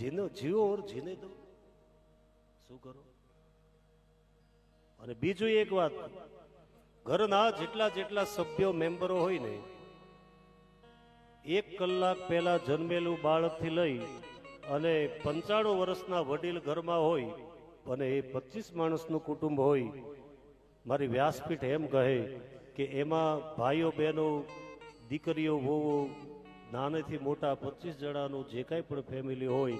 જીનો જીવો ઓર જીને દો, શું કરો? અને બીજું એક વાત, ઘરના જેટલા જેટલા સભ્યો, મેમ્બરો હોય ને, એક કલાક પહેલા જન્મેલું બાળકથી લઈ અને પંચાણું વર્ષના વડીલ ઘરમાં હોય અને એ પચીસ માણસનું કુટુંબ હોય, મારી વ્યાસપીઠ એમ કહે કે એમાં ભાઈઓ બહેનો, દીકરીઓ, વહુઓ નાનેથી મોટા પચીસ જણાનું જે કાંઈ પણ ફેમિલી હોય,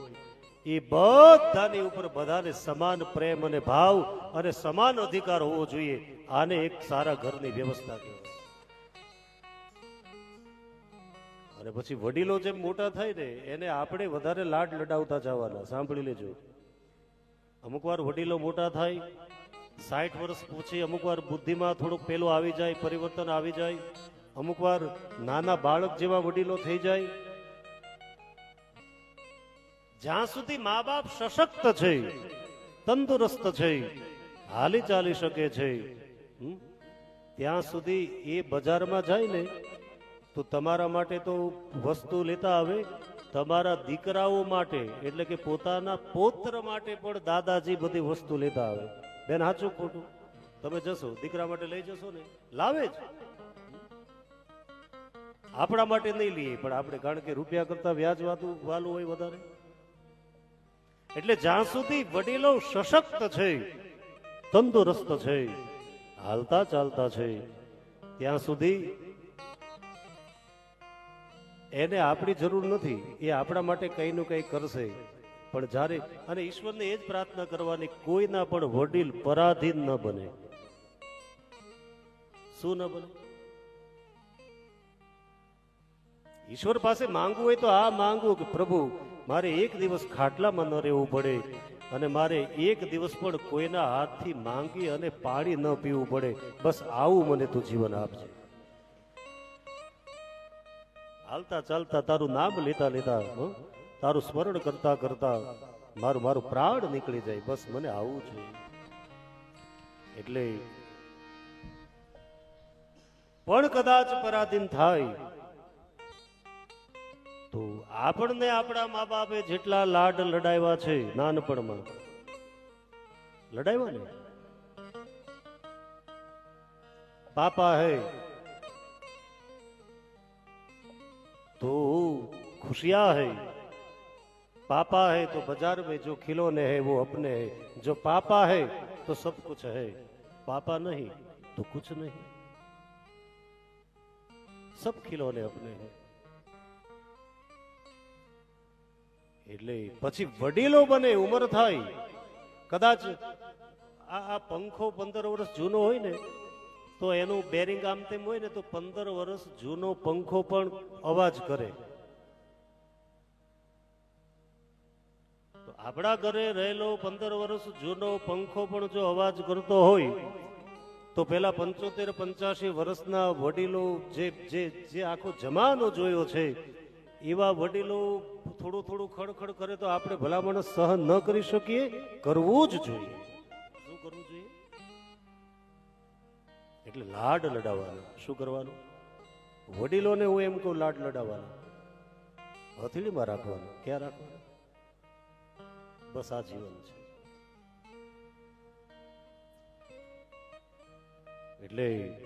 એ બધાની ઉપર બધાને સમાન પ્રેમ અને ભાવ અને સમાન અધિકાર હોવો જોઈએ. આને એક સારા ઘરની વ્યવસ્થા કહેવાય. અને પછી વડીલો જેમ મોટા થાય ને, એને આપણે વધારે લાડ લડાવતા જવાના. સાંભળી લેજો. અમુક વાર વડીલો મોટા થાય, સાઠ વર્ષ પછી અમુક વાર બુદ્ધિમાં થોડુંક પેલું આવી જાય, પરિવર્તન આવી જાય અમુક વાર નાના બાળક જેવા વડીલો થઈ જાય. જ્યાં સુધી મા બાપ સશક્ત છે, તંદુરસ્ત છે, હાલી ચાલી શકે છે? ત્યાં સુધી એ બજારમાં જાય ને, તો તમારા માટે તો વસ્તુ લેતા આવે. તમારા દીકરાઓ માટે, એટલે કે પોતાના પોત્ર માટે પણ દાદાજી બધી વસ્તુ લેતા આવે. બેન સાચું ખોટું? તમે જશો, દીકરા માટે લઈ જશો ને? લાવે જ. આપણા માટે નહીં લઈએ, પણ આપણે કારણ કે રૂપિયા કરતા વ્યાજ વાતું વાલું હોય વધારે. એટલે જ્યાં સુધી વડીલો સશક્ત છે, તંદુરસ્ત છે, હાલતા ચાલતા છે, ત્યાં સુધી એને આપણી જરૂર નથી, એ આપણા માટે કંઈ નું કંઈ કરશે. પણ જ્યારે અને ઈશ્વરને એ જ પ્રાર્થના કરવાની, કોઈના પણ વડીલ પરાધીન ન બને. શું ન બને? ઈશ્વર પાસે માંગવું હોય તો આ માંગવું કે પ્રભુ, મારે એક દિવસ ખાટલામાં ન રહેવું પડે અને મારે એક દિવસ પણ કોઈના હાથથી માંગી અને પાણી ન પીવું પડે. બસ આવું મને તું જીવન આપજે. હાલતા ચાલતા તારું નામ લેતા લેતા તારું સ્મરણ કરતા કરતા મારું મારું પ્રાણ નીકળી જાય. બસ મને આવું છે. એટલે પણ કદાચ પરાધીન થાય તો આપણને આપણા મા બાપે જેટલા લાડ લડાવ્યા છે નાનપણમાં લડાવ્યા ને પાપા હે तो खुशियां है पापा है तो बाजार में जो खिलौने हैं वो अपने हैं जो पापा है तो सब कुछ है पापा नहीं तो कुछ नहीं सब खिलौने अपने हैं એટલે પછી વડીલો બને, ઉંમર થાય. કદાચ આ આ પંખો પંદર વર્ષ જૂનો હોય ને, તો એનું બેરિંગ આમ તેમ હોય ને, તો પંદર વર્ષ જૂનો પંખો પણ અવાજ કરે. આપણા ઘરે રહેલો પંદર વર્ષ જૂનો પંખો પણ જો અવાજ કરતો હોય, તો પેલા પંચોતેર પંચ્યાસી વર્ષના વડીલો જે જે આખો જમાનો જોયો છે એવા વડીલો થોડું થોડું ખડખડ કરે તો આપણે ભલામણ સહન ન કરી શકીએ, કરવું જ જોઈએ. શું કરવું જોઈએ? એટલે લાડ લડાવવાનો. શું કરવાનું? વડીલોને હું એમ કહું, લાડ લડાવવાનો. હથેળીમાં રાખવાનો. ક્યાં રાખવાનો? બસ આ જીવન છે. એટલે